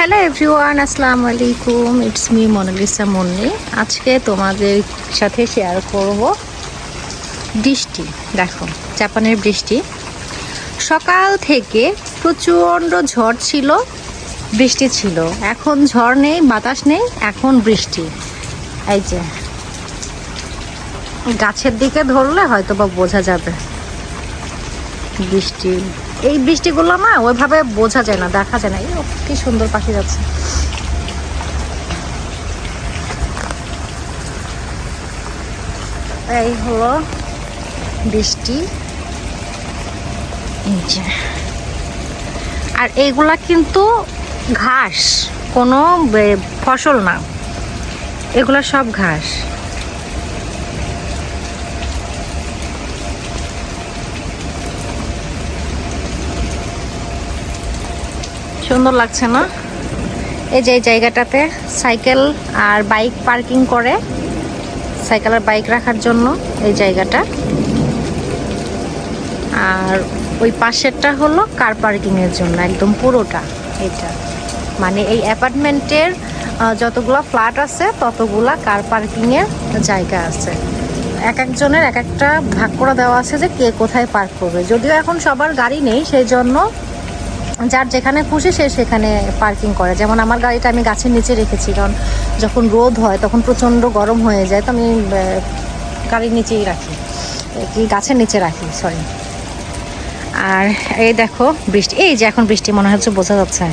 Hello everyone আসসালামু আলাইকুম it's me Mona Lisa Munni আজকে তোমাদের সাথে শেয়ার করব বৃষ্টি। দেখো, জাপানের বৃষ্টি। সকাল থেকে প্রচণ্ড ঝড় ছিল, বৃষ্টি ছিল। এখন ঝড় নেই, বাতাস নেই, এখন বৃষ্টি। এই যে, গাছের দিকে ধরলে হয়তো বা বোঝা যাবে বৃষ্টি। এই বৃষ্টিগুলো না ওইভাবে বোঝা যায় না, দেখা যায় না। এই কি সুন্দর পাখি যাচ্ছে। এই হলো বৃষ্টি। আর এইগুলা কিন্তু ঘাস, কোনো ফসল না। এগুলা সব ঘাস। সুন্দর লাগছে না? এই যে এই জায়গাটাতে সাইকেল আর বাইক পার্কিং করে সাইকেল আর বাইক রাখার জন্য এই জায়গাটা। আর ওই পাশেরটা হলো কার পার্কিংয়ের জন্য, একদম পুরোটা এটা মানে এই অ্যাপার্টমেন্টের যতগুলো ফ্ল্যাট আছে, ততগুলা কার পার্কিংয়ের জায়গা আছে। এক একজনের এক একটা ভাগ করে দেওয়া আছে যে কে কোথায় পার্ক করবে। যদিও এখন সবার গাড়ি নেই, সেই জন্য যার যেখানে খুশি সে সেখানে পার্কিং করে। যেমন আমার গাড়িটা আমি গাছের নিচে রেখেছি, কারণ যখন রোদ হয় তখন প্রচণ্ড গরম হয়ে যায়, তো আমি গাড়ির নিচেই রাখি। কি, গাছের নিচে রাখি সরি আর এই দেখো বৃষ্টি, এই যে এখন বৃষ্টি মনে হচ্ছে বোঝা যাচ্ছে।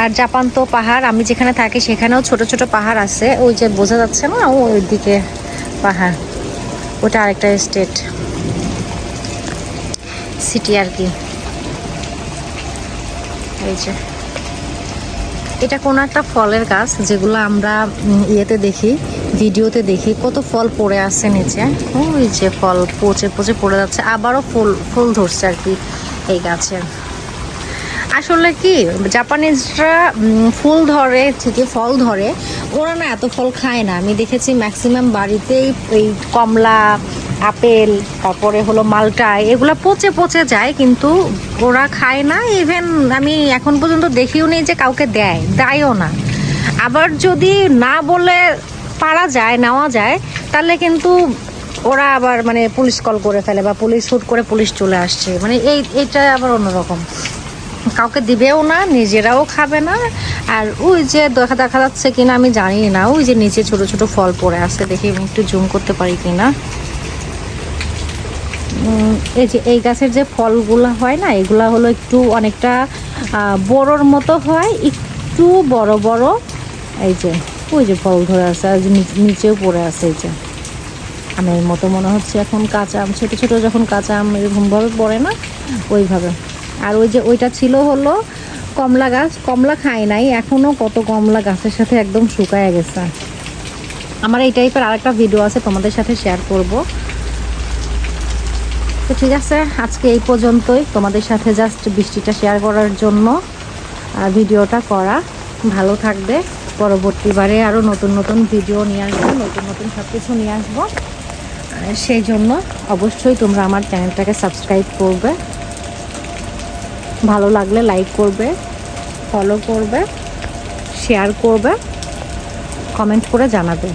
আর জাপান তো পাহাড়, আমি যেখানে থাকি সেখানেও ছোট ছোট পাহাড় আছে, ওই যে বোঝা যাচ্ছে না ওই দিকে পাহাড়, ওটা আরেকটা স্টেট সিটি আর কি। এই যে। এটা কোনো একটা ফলের গাছ যেগুলো আমরা ইয়েতে দেখি, ভিডিওতে দেখি, কত ফল পড়ে আছে নিচে। ওই যে ফল পচে পচে পড়ে যাচ্ছে, আবারও ফুল ফুল ধরছে আর কি এই গাছের আসলে কি, জাপানিজরা ফুল ধরে থেকে ফল ধরে, ওরা না এত ফল খায় না। আমি দেখেছি ম্যাক্সিমাম বাড়িতেই এই কমলা আপেল, তারপরে হলো মালটা, এগুলো পচে পচে যায় কিন্তু ওরা খায় না ইভেন আমি এখন পর্যন্ত দেখিও নেই যে কাউকে দেয়, দেয়ও না। আবার যদি না বলে পারা যায়, নেওয়া যায়, তাহলে কিন্তু ওরা আবার মানে পুলিশ কল করে ফেলে বা পুলিশ হুট করে পুলিশ চলে আসছে। মানে এই, এইটা আবার অন্যরকম। কাউকে দিবেও না, নিজেরাও খাবে না। আর ওই যে দেখা দেখা যাচ্ছে কিনা আমি জানি না, ওই যে নিচে ছোট ছোট ফল পড়ে আছে, দেখি একটু জুম করতে পারি কিনা। এই যে এই গাছের যে ফলগুলো হয় না, এগুলা হলো একটু অনেকটা বড়োর মতো হয়, একটু বড় বড়। এই যে, ওই যে ফল ধরে আছে, আর নিচেও পড়ে আছে এই যে। আমের মতো মনে হচ্ছে এখন কাঁচা আম, ছোটো ছোটো যখন কাঁচা আম এরকমভাবে পড়ে না, ওইভাবে। আর ওই যে ওইটা ছিল হলো কমলা গাছ, কমলা খাই নাই এখনও কত কমলা গাছের সাথে একদম শুকায় গেছে। আমার এই টাইপের আরেকটা ভিডিও আছে, তোমাদের সাথে শেয়ার করব। তো ঠিক আছে, আজকে এই পর্যন্তই। তোমাদের সাথে জাস্ট বৃষ্টিটা শেয়ার করার জন্য ভিডিওটা করা। ভালো থাকবে। পরবর্তীবারে আরও নতুন নতুন ভিডিও নিয়ে আসব, নতুন নতুন সব কিছু নিয়ে আসব। সেই জন্য অবশ্যই তোমরা আমার চ্যানেলটাকে সাবস্ক্রাইব করবে। ভালো লাগলে লাইক করবে ফলো করবে শেয়ার করবে কমেন্ট করে জানাবে।